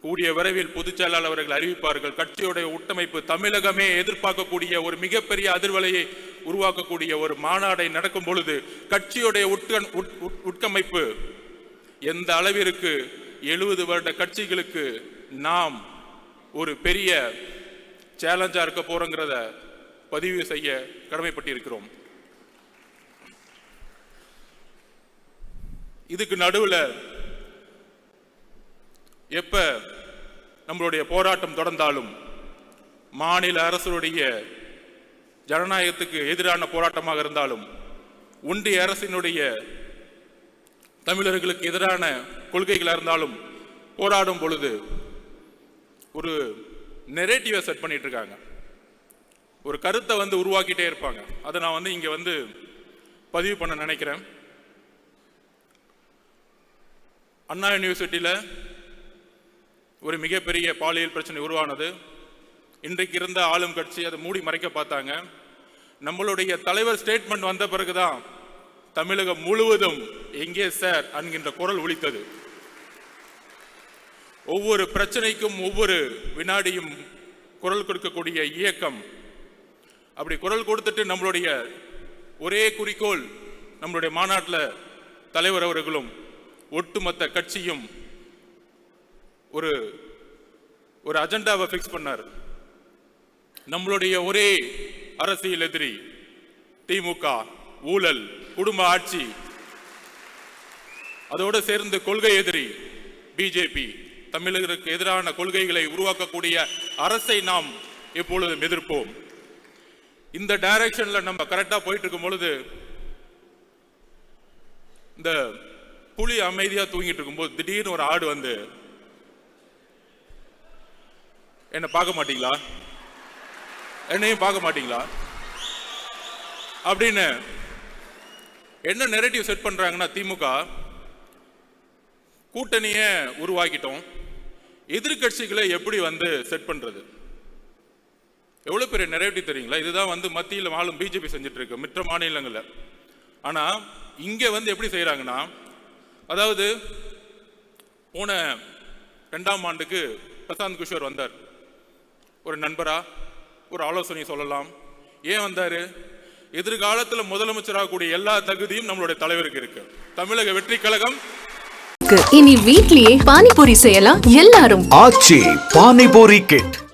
கூடிய விரைவில் பொதுச்செயலாளர் அவர்கள் அறிவிப்பார்கள். கட்சியுடைய ஒட்டமைப்பு தமிழகமே எதிர்பார்க்கக்கூடிய ஒரு மிகப்பெரிய அதிர்வலையை உருவாக்கக்கூடிய ஒரு மாநாடை நடக்கும் பொழுது கட்சியுடைய உட்கண் உட்- உட்- உட்கமைப்பு எந்த அளவிற்கு எழுபது வருட கட்சிகளுக்கு நாம் ஒரு பெரிய சேலஞ்சா இருக்க போறோங்கிறத பதிவு செய்ய கடமைப்பட்டிருக்கிறோம். இதுக்கு நடுவுல எப்போ நம்மளுடைய போராட்டம் தொடர்ந்தாலும் மாநில அரசுடைய ஜனநாயகத்துக்கு எதிரான போராட்டமாக இருந்தாலும் ஒன்றிய அரசினுடைய தமிழர்களுக்கு எதிரான கொள்கைகளாக இருந்தாலும் போராடும் பொழுது ஒரு நெரேட்டிவை செட் பண்ணிட்டு இருக்காங்க ஒரு கருத்தை வந்து உருவாக்கிட்டே இருப்பாங்க. அதை நான் வந்து இங்கே வந்து பதிவு பண்ண நினைக்கிறேன். அண்ணா யூனிவர்சிட்டியில் ஒரு மிகப்பெரிய பாலியல் பிரச்சனை உருவானது. இன்றைக்கு இருந்த ஆளும் கட்சி அதை மூடி மறைக்க பார்த்தாங்க. நம்மளுடைய தலைவர் ஸ்டேட்மெண்ட் வந்த பிறகுதான் தமிழகம் முழுவதும் எங்கே சார்? என்கின்ற குரல் ஒழித்தது ஒவ்வொரு பிரச்சனைக்கும் ஒவ்வொரு வினாடியும் குரல் கொடுக்கக்கூடிய இயக்கம். அப்படி குரல் கொடுத்துட்டு நம்மளுடைய ஒரே குறிக்கோள் நம்மளுடைய மாநாட்டில் தலைவர் அவர்களும் ஒட்டுமொத்த கட்சியும் ஒரு ஒரு அஜெண்டாவை ஃபிக்ஸ் பண்ணார். நம்மளுடைய ஒரே அரசியல் எதிரி திமுக ஊழல் குடும்ப ஆட்சி அதோடு சேர்ந்து கொள்கை எதிரி பிஜேபி தமிழர்களுக்கு எதிரான கொள்கைகளை உருவாக்கக்கூடிய அரசை நாம் எப்பொழுதும் எதிர்ப்போம். இந்த டைரக்ஷன்ல நம்ம கரெக்டாக போயிட்டு இருக்கும் பொழுது இந்த புலி அமைதியாக தூங்கிட்டு இருக்கும்போது திடீர்னு ஒரு ஆடு வந்து என்னை பார்க்க மாட்டீங்களா? என்னையும் பார்க்க மாட்டீங்களா? அப்படின்னு என்ன நெரேட்டிவ் செட் பண்ணுறாங்கன்னா திமுக? கூட்டணியை உருவாக்கிட்டோம். எதிர்க்கட்சிகளை எப்படி வந்து செட் பண்ணுறது எவ்வளோ பெரிய நெரேட்டிவ் தெரியுங்களா? இதுதான் வந்து மத்தியில் ஆளும் பிஜேபி செஞ்சுட்டு இருக்கு மற்ற மாநிலங்களில். ஆனால் இங்கே வந்து எப்படி செய்கிறாங்கன்னா அதாவது போன ரெண்டாம் ஆண்டுக்கு பிரசாந்த் கிஷோர் வந்தார். ஒரு நண்பரா? ஒரு ஆலோசனை சொல்லலாம். ஏன் வந்தாரு? எதிர்காலத்துல முதலமைச்சராகக்கூடிய எல்லா தகுதியும் நம்மளுடைய தலைவருக்கு இருக்கு. தமிழக வெற்றி கழகம் இனி வீட்லயே பானிபூரி செய்யலாம் எல்லாரும். ஆச்சி பானிபூரி கிட்.